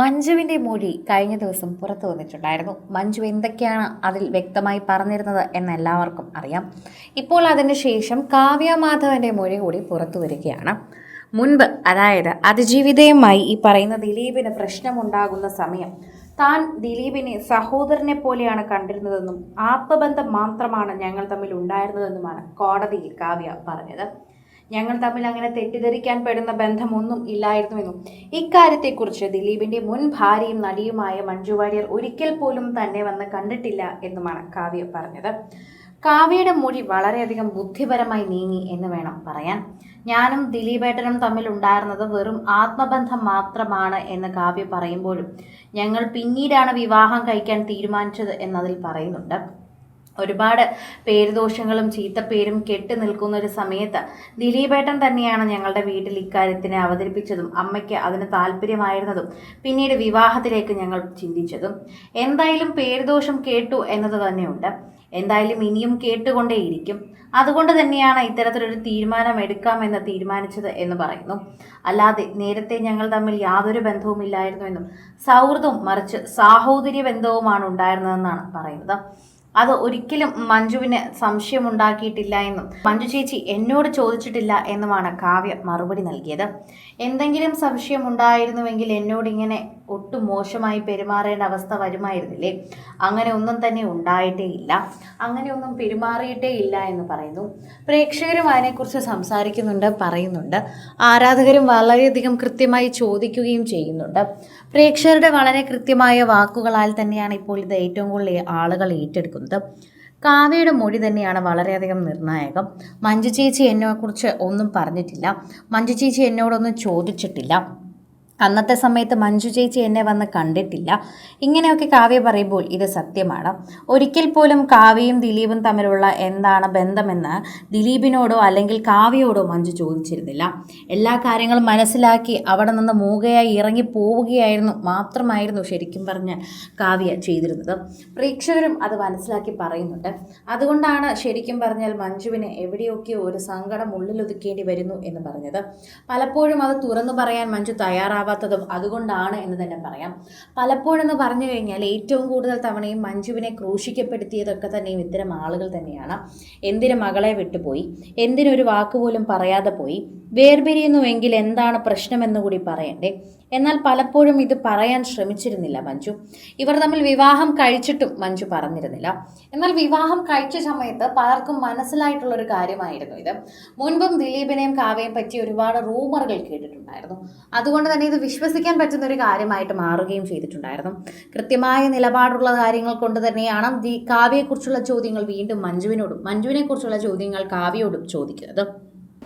മഞ്ജുവിന്റെ മൊഴി കഴിഞ്ഞ ദിവസം പുറത്തു വന്നിട്ടുണ്ടായിരുന്നു. മഞ്ജു എന്തൊക്കെയാണ് അതിൽ വ്യക്തമായി പറഞ്ഞിരുന്നത് എന്ന് എല്ലാവർക്കും അറിയാം. ഇപ്പോൾ അതിന് ശേഷം കാവ്യ മാധവന്റെ മൊഴി കൂടി പുറത്തു വരികയാണ്. മുൻപ് അതായത് അതിജീവിതയുമായി ഈ പറയുന്ന ദിലീപിന് പ്രശ്നമുണ്ടാകുന്ന സമയം താൻ ദിലീപിനെ സഹോദരനെ പോലെയാണ് കണ്ടിരുന്നതെന്നും ആത്മബന്ധം മാത്രമാണ് ഞങ്ങൾ തമ്മിൽ ഉണ്ടായിരുന്നതെന്നുമാണ് കോടതിയിൽ കാവ്യ പറഞ്ഞത്. ഞങ്ങൾ തമ്മിൽ അങ്ങനെ തെറ്റിദ്ധരിക്കാൻ പെടുന്ന ബന്ധമൊന്നും ഇല്ലായിരുന്നുവെന്നും ഇക്കാര്യത്തെക്കുറിച്ച് ദിലീപിന്റെ മുൻ ഭാര്യയും നടിയുമായ മഞ്ജു വാര്യർ ഒരിക്കൽ പോലും തന്നെ വന്ന് കണ്ടിട്ടില്ല എന്നുമാണ് കാവ്യ പറഞ്ഞത്. കാവ്യയുടെ മൊഴി വളരെയധികം ബുദ്ധിപരമായി നീങ്ങി എന്ന് വേണം പറയാൻ. ഞാനും ദിലീപേട്ടനും തമ്മിൽ ഉണ്ടായിരുന്നത് വെറും ആത്മബന്ധം മാത്രമാണ് എന്ന് കാവ്യ പറയുമ്പോഴും ഞങ്ങൾ പിന്നീടാണ് വിവാഹം കഴിക്കാൻ തീരുമാനിച്ചത് എന്നതിൽ പറയുന്നുണ്ട്. ഒരുപാട് പേരുദോഷങ്ങളും ചീത്തപ്പേരും കെട്ടി നിൽക്കുന്ന ഒരു സമയത്ത് ദിലീപേട്ടൻ തന്നെയാണ് ഞങ്ങളുടെ വീട്ടിൽ ഇക്കാര്യത്തിനെ അവതരിപ്പിച്ചതും അമ്മയ്ക്ക് അതിന് താല്പര്യമായിരുന്നതും പിന്നീട് വിവാഹത്തിലേക്ക് ഞങ്ങൾ ചിന്തിച്ചതും. എന്തായാലും പേരുദോഷം കേട്ടു എന്നത് തന്നെയുണ്ട്. എന്തായാലും ഇനിയും കേട്ടുകൊണ്ടേയിരിക്കും. അതുകൊണ്ട് തന്നെയാണ് ഇത്തരത്തിലൊരു തീരുമാനം എടുക്കാമെന്ന് തീരുമാനിച്ചത് എന്ന് പറയുന്നു. അല്ലാതെ നേരത്തെ ഞങ്ങൾ തമ്മിൽ യാതൊരു ബന്ധവുമില്ലായിരുന്നുവെന്നും സൗഹൃദവും മറിച്ച് സാഹോദര്യ ബന്ധവുമാണ് ഉണ്ടായിരുന്നതെന്നാണ് പറയുന്നത്. അത് ഒരിക്കലും മഞ്ജുവിന് സംശയമുണ്ടാക്കിയിട്ടില്ല എന്നും. മഞ്ജു ചേച്ചി എന്നോട് ചോദിച്ചിട്ടില്ല എന്നുമാണ് കാവ്യ മറുപടി നൽകിയത്. എന്തെങ്കിലും സംശയം ഉണ്ടായിരുന്നുവെങ്കിൽ എന്നോട് ഇങ്ങനെ ഒട്ടും മോശമായി പെരുമാറേണ്ട അവസ്ഥ വരുമായിരുന്നില്ലേ? അങ്ങനെ ഒന്നും തന്നെ ഉണ്ടായിട്ടേ ഇല്ല അങ്ങനെ ഒന്നും പെരുമാറിയിട്ടേ ഇല്ല എന്ന് പറയുന്നു. പ്രേക്ഷകരും അതിനെക്കുറിച്ച് സംസാരിക്കുന്നുണ്ട് പറയുന്നുണ്ട്. ആരാധകരും വളരെയധികം കൃത്യമായി ചോദിക്കുകയും ചെയ്യുന്നുണ്ട്. പ്രേക്ഷകരുടെ വളരെ കൃത്യമായ വാക്കുകളാൽ തന്നെയാണ് ഇപ്പോൾ ഇത് ഏറ്റവും കൂടുതൽ ആളുകൾ ഏറ്റെടുക്കുന്നത്. കാവ്യയുടെ മൊഴി തന്നെയാണ് വളരെയധികം നിർണായകം. മഞ്ജു ചേച്ചി എന്നെക്കുറിച്ച് ഒന്നും പറഞ്ഞിട്ടില്ല. മഞ്ജു ചേച്ചി എന്നോടൊന്നും ചോദിച്ചിട്ടില്ല. അന്നത്തെ സമയത്ത് മഞ്ജു ചേച്ചി എന്നെ വന്ന് കണ്ടിട്ടില്ല. ഇങ്ങനെയൊക്കെ കാവ്യ പറയുമ്പോൾ ഇത് സത്യമാണ്. ഒരിക്കൽ പോലും കാവ്യയും ദിലീപും തമ്മിലുള്ള എന്താണ് ബന്ധമെന്ന് ദിലീപിനോടോ അല്ലെങ്കിൽ കാവ്യയോടോ മഞ്ജു ചോദിച്ചിരുന്നില്ല. എല്ലാ കാര്യങ്ങളും മനസ്സിലാക്കി അവിടെ നിന്ന് മൂകയായി ഇറങ്ങി പോവുകയായിരുന്നു മാത്രമായിരുന്നു ശരിക്കും പറഞ്ഞ് കാവ്യ ചെയ്തിരുന്നത്. പ്രേക്ഷകരും അത് മനസ്സിലാക്കി പറയുന്നുണ്ട്. അതുകൊണ്ടാണ് ശരിക്കും പറഞ്ഞാൽ മഞ്ജുവിന് എവിടെയൊക്കെ ഒരു സങ്കടം ഉള്ളിലൊതുക്കേണ്ടി വരുന്നു എന്ന് പറഞ്ഞത്. പലപ്പോഴും അത് തുറന്നു പറയാൻ മഞ്ജു തയ്യാറാവാത്തതും അതുകൊണ്ടാണ് എന്ന് തന്നെ പറയാം. പലപ്പോഴെന്ന് പറഞ്ഞു കഴിഞ്ഞാൽ ഏറ്റവും കൂടുതൽ തവണയും മഞ്ജുവിനെ ക്രൂശിക്കപ്പെടുത്തിയതൊക്കെ തന്നെയും ഇത്തരം ആളുകൾ തന്നെയാണ്. എന്തിനു മകളെ വിട്ടുപോയി? എന്തിനൊരു വാക്കുപോലും പറയാതെ പോയി? വേർപിരിയുന്നുവെങ്കിൽ എന്താണ് പ്രശ്നമെന്ന് കൂടി പറയണ്ടേ? എന്നാൽ പലപ്പോഴും ഇത് പറയാൻ ശ്രമിച്ചിരുന്നില്ല മഞ്ജു. ഇവർ തമ്മിൽ വിവാഹം കഴിച്ചിട്ടും മഞ്ജു പറഞ്ഞിരുന്നില്ല. എന്നാൽ വിവാഹം കഴിച്ച സമയത്ത് പലർക്കും മനസ്സിലായിട്ടുള്ള ഒരു കാര്യമായിരുന്നു ഇത്. മുൻപും ദിലീപിനെയും കാവ്യയും പറ്റി ഒരുപാട് റൂമറുകൾ കേട്ടിട്ടുണ്ടായിരുന്നു. അതുകൊണ്ട് തന്നെ ഇത് വിശ്വസിക്കാൻ പറ്റുന്ന ഒരു കാര്യമായിട്ട് മാറുകയും ചെയ്തിട്ടുണ്ടായിരുന്നു. കൃത്യമായ നിലപാടുള്ള കാര്യങ്ങൾ കൊണ്ട് തന്നെയാണ് ദി കാവ്യയെക്കുറിച്ചുള്ള ചോദ്യങ്ങൾ വീണ്ടും മഞ്ജുവിനോടും മഞ്ജുവിനെക്കുറിച്ചുള്ള ചോദ്യങ്ങൾ കാവ്യയോടും ചോദിക്കുന്നത്.